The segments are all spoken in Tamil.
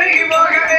பறிவாகவே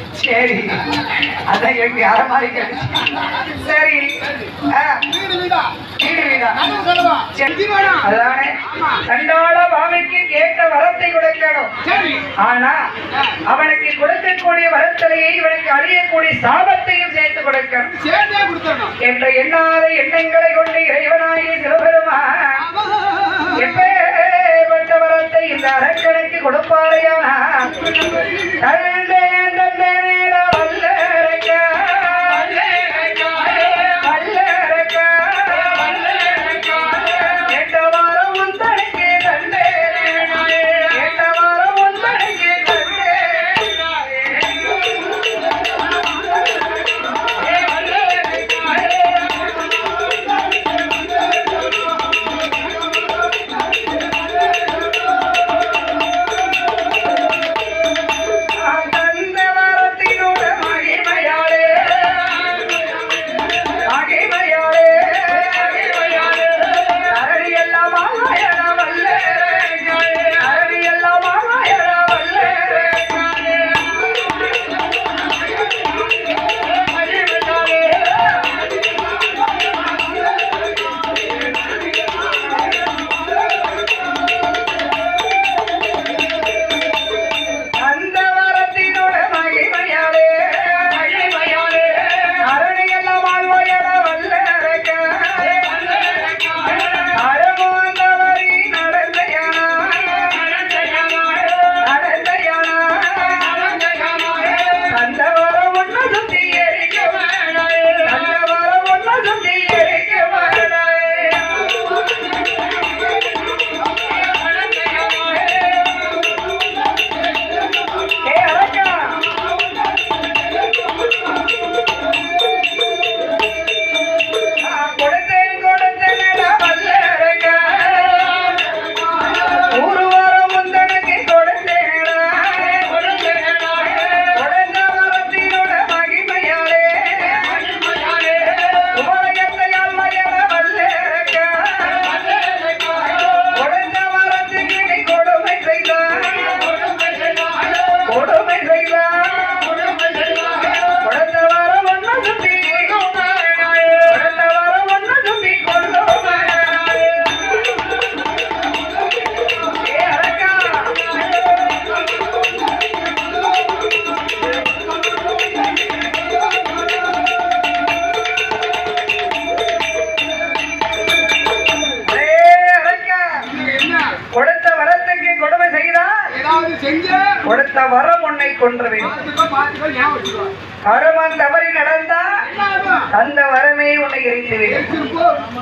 சரி. அதான் எனக்கு யார மாதிரி சரி. தண்டோட பாவைக்கு கேட்ட ஆனா அவனுக்கு கொடுக்கக்கூடிய வரத்தலையை இவனுக்கு அழியக்கூடிய சாபத்தையும் சேர்த்து கொடுக்கணும். என்ற எண்ணாத எண்ணங்களை கொண்டு இறைவனாகி சிவபெருமா வரத்தை இந்த அரை கொடுப்பாளையா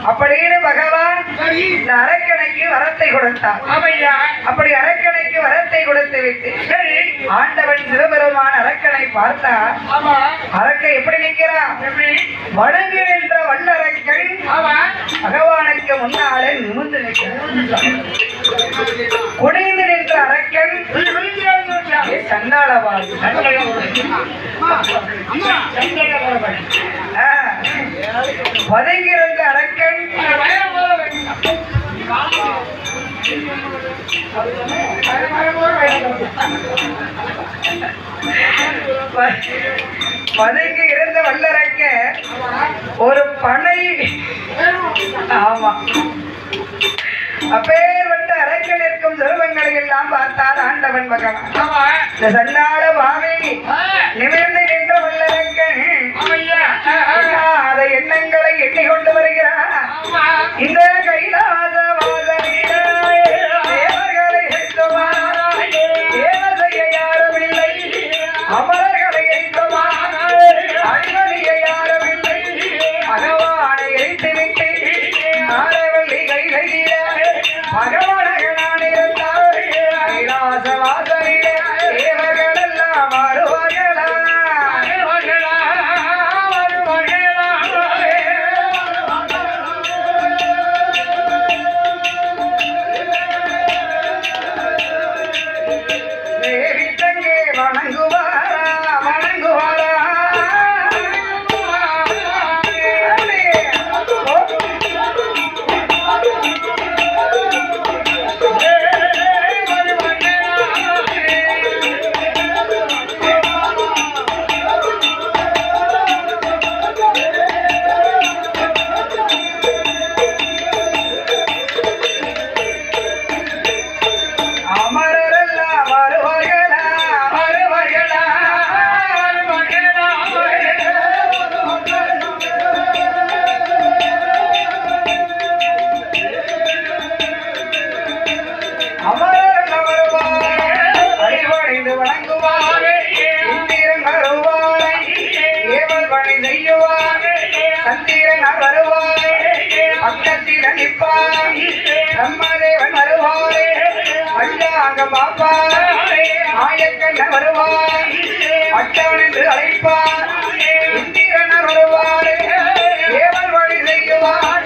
அப்படின்னு பகவான் இந்த அரக்கணைக்கு வரத்தை கொடுத்தார். அப்படி அரக்கணைக்கு வரத்தை கொடுத்து விட்டு ஆண்டவன் சிவபெருமான் அரக்கனை பார்த்தா அரக்கை எப்படி நிற்கிறான்? எப்படி? வணங்கி நின்ற வல்லரக்கன் பகவானுக்கு முன்னாலே நிமிர்ந்து நிற்கிறான். குனிந்து நின்ற அரக்கன் சண்டாளவாதி. ஆ, பதுங்கியிருந்த அரக்கன் ப- பதுங்கி இருந்த வல்லரக்க ஒரு பனை. ஆமா. அப்பேற்பட்ட அரக்கன் இருக்கும் செல்வங்களை எல்லாம் பார்த்தார் ஆண்டவன் பகவான் இந்த சண்டாள பாவி நிமிர்ந்து நின்ற வல்லரக்கன் வணங்குவார். இந்திரன் வருவார். ஏவல் பணி செய்யுவார். சந்திரன் வருவார். பக்கத்தில் நிற்பார். பிரம்மதேவன் வருவார். அங்க பாப்பார் ஆயக்கண்ண வருவார். அட்டவன் என்று அழைப்பார். இந்திரன் வருவார் ஏவல் வழி செய்யுவார்.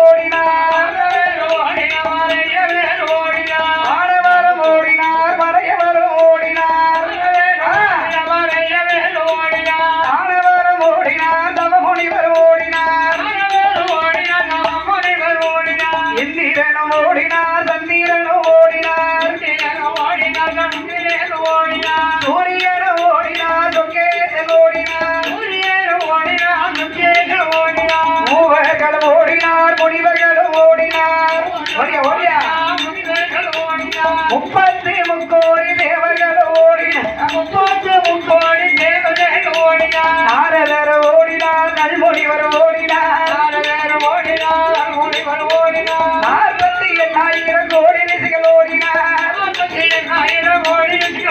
ஓடினார்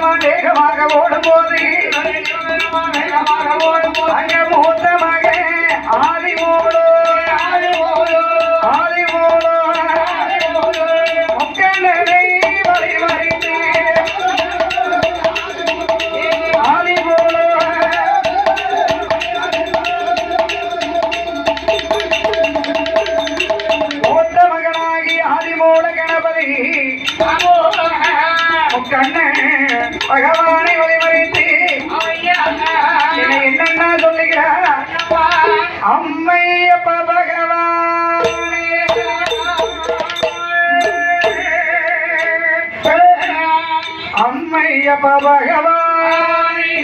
வேகமா வேகமாக ஓடும் போது அங்க மூத்தமாக ஆதி ஓடு ஆதி ஓடு ஆதி ஓடு முக்கனை வரி வரித்து ஆதி ஓடு மூத்த மகனாகி ஆதி மூல கணபதி. கண்ணன் பகவானை வழிமறைத்து என்னன்னா சொல்லுகிறார்? அம்மையப்ப பகவானே. அம்மையப்ப பகவானே.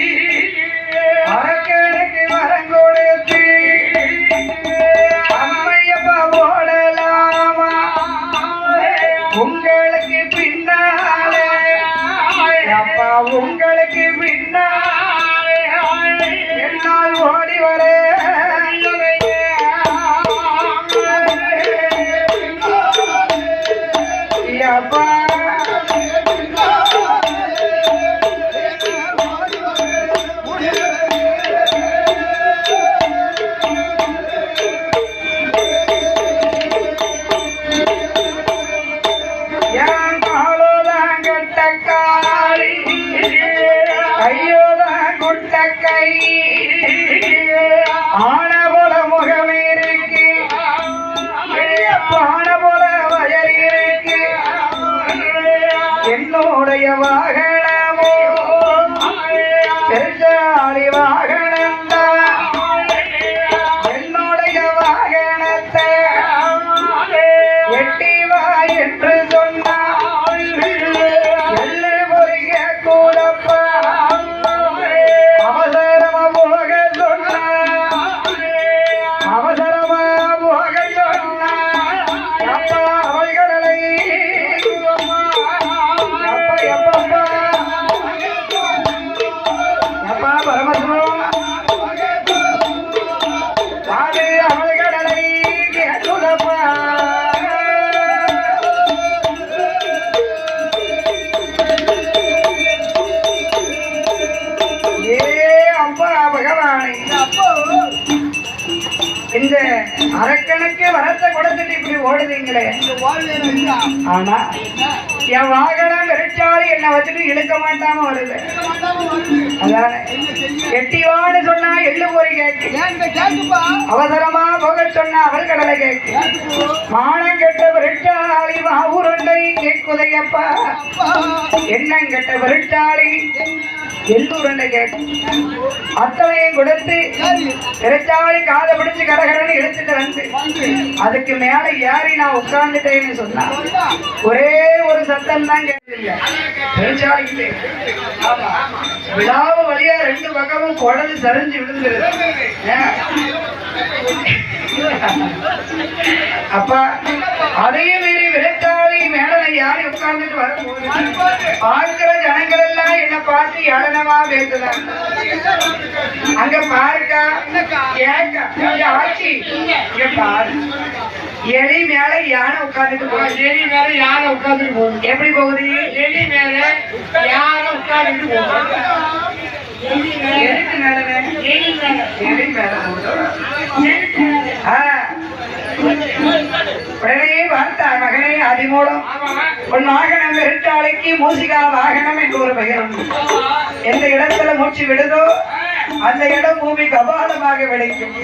இந்த அரண் லட்சக்கணக்கே வரத்தை கொடுத்துட்டு இப்படி ஓடுவீங்களே ஆமா என் வாகனம் விரைச்சாலும் என்ன வச்சுட்டு இழுக்க மாட்டாம வருது. அதான. எட்டிவான்னு சொன்னா எள்ளு பொறி கேக்கு. அவசரமா போக சொன்னா அவள் கடலை கேக்கு. மானம் கெட்ட விரட்டாளி மாவுருண்டை கேக்குதையப்பா. எண்ணம் கெட்ட விரட்டாளி எள்ளூரண்டை கேக்கு. அத்தனையும் கொடுத்து விரட்டாளி காதை பிடிச்சு கடகடன்னு இழுத்துட்டு வந்து அதுக்கு மேல ஏறி நான் உட்கார்ந்துட்டேன்னு சொன்னா ஒரே ஒரு சத்தம் தான் கேட்கல விழாவு வழியா ரெண்டு பக்கமும் குடல் சரிஞ்சு விழுந்துருது. ஏன்? அப்பா அதையும் மீறி விரைச்சாளி மேல யாரு உட்கார்ந்துட்டு வரும்போது பார்க்கிற ஜனங்கள் எல்லாம் என்ன பார்த்து ஏளனமா பேசுறாங்க அங்க பாருக்கா இங்க ஆச்சி. இங்க பாரு. எலி மேல யானை உட்கார்ந்துட்டு போகுது. எலி மேல யானை உட்கார்ந்துட்டு போகுது. எப்படி போகுது? எலி மேல யானை உட்கார்ந்துட்டு போகுது. எதுக்கு மேல எலி மேல. எலி மேல போகுது. உடனே பார்த்தார் மகனே அதிமூலம் உன் வாகனம் வெறுட்டாளைக்கு மூசிகா வாகனம் என்று ஒரு பெயர் உண்டு எந்த இடத்துல மூச்சு விடுதோ அந்த இடம் பூமி கபாலமாக விளைக்கும்.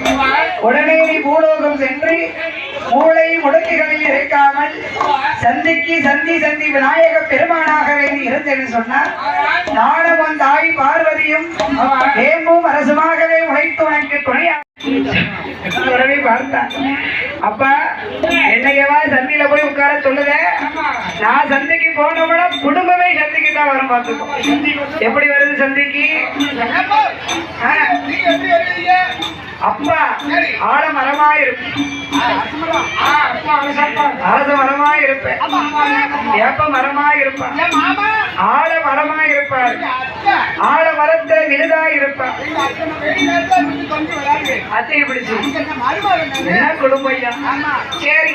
உடனே நீ பூலோகம் சென்று மூளை முடுக்குகளில் இருக்காமல் சந்திக்கு சந்தி சந்தி விநாயக பெருமானாகவே நீ இருந்தேன்னு சொன்னார் நானும் உன் தாய் பார்வதியும் வேம்பும் அரசுமாகவே உழைத்து உனக்கு துணையா உடனே பார்த்தான் அப்பா என்னையவா சந்தியில போய் உட்கார சொல்லுத? நான் சந்தைக்கு போனோம்னா குடும்பமே சந்தைக்கு தான் வரும் பார்த்துக்கோ. எப்படி வருது சந்தைக்கு? ஆ, அப்பா ஆழ மரமா இருப்பேன் அரச மரமா இருப்பேன். ஏப்ப மரமா இருப்பேன் ஆழ இருப்பார். ஆழ மரத்துல விழுதா இருப்பான் அத்தையை பிடிச்சு. என்ன குடும்பம் ஐயா? சரி.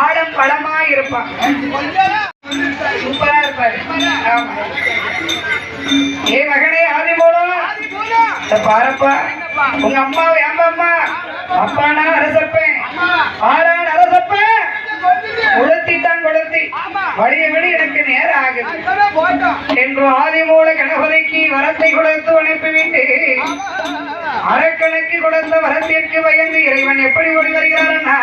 ஆழம் பழமா இருப்பான் சூப்பரா இருப்பாரு. ஏ மகனே ஆதி போலாம் பாரப்பா உங்க அம்மா என் அம்மா அப்பானா அரசப்பேன். ஆறான் அரசப்பேன் உளுத்தித்தான் கொளுத்தி. வழிய விட எனக்கு நேரம் ஆகுது. என்று ஆதிமூல கணபதிக்கு வரத்தை கொடுத்து அனுப்பிவிட்டு அரக்கணக்கு கொடுத்த வரத்திற்கு பயந்து இறைவன் எப்படி ஓடி வருகிறாரன்னா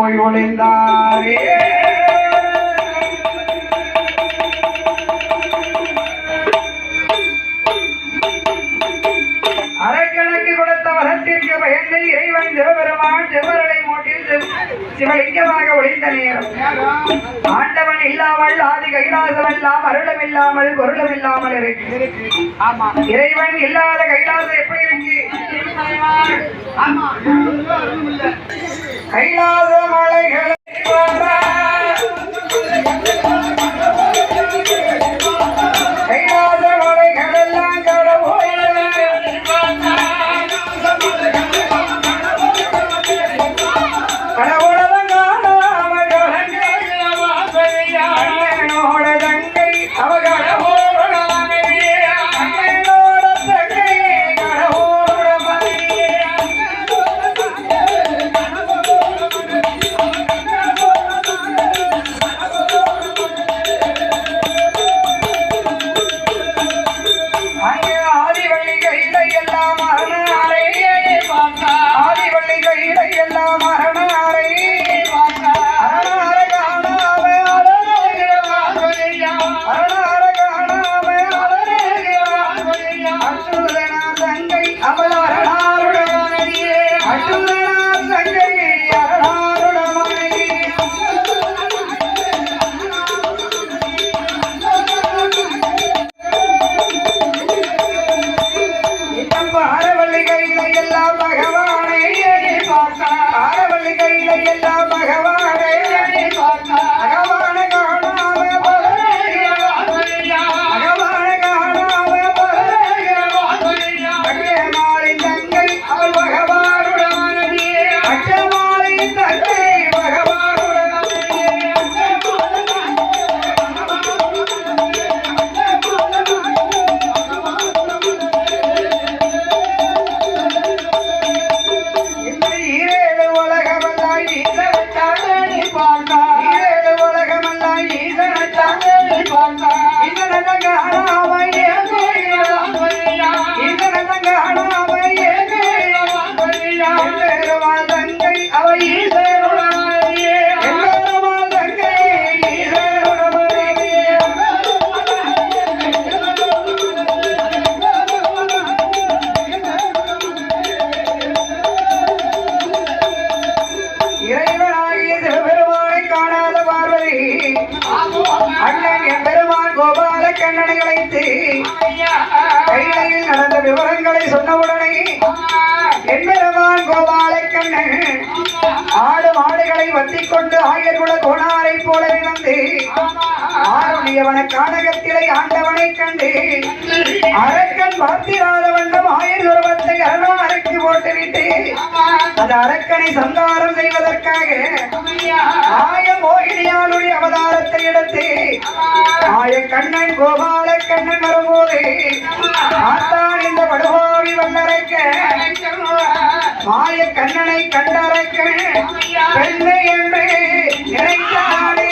போய் ஒளிந்தாரே. அரைக்கணக்கு கொடுத்த வரத்திற்கு பயந்து இறைவன் சிவபெருமான் சிவரலை மூட்டில் சிவலிங்கமாக ஒளிந்த நேரம். ஆண்டவன் இல்லாமல் ஆதி கைலாசம் எல்லாம் அருளும் இல்லாமல் பொருளும் இல்லாமல் இருக்கு இறைவன் இல்லாத கைலாசம் எப்படி இருக்கு? கைலாச மலைகளை அம்பலவரடாருடைய அட்டுரை அழைத்து கைலையில் நடந்த விவரங்களை சொன்னவுடனே என்பெருமான் கோபாலக்கண்ணன் ஆடு மாடுகளை வத்திக் கொண்டு ஆயர்குல கோணாரை போல வந்து ஆருடையவன கானகத்திலே ஆண்டவனை கண்டு அரக்கன் பார்த்திராத வண்ணம் ஆயர் உருவத்தை அரக்கி போட்டுவிட்டு அந்த அரக்கனை சந்தாரம் செய்வதற்காக ஆய மோகினியாளுடைய அவதாரத்தை எடுத்து ஆய கண்ணன் கோபால கண்ணன் வரும்போது கண்டான் இந்த படுகோவி வல்லரைக்க மாய கண்ணனை கண்டரைக்க பெண்ணை என்று நினைத்தானே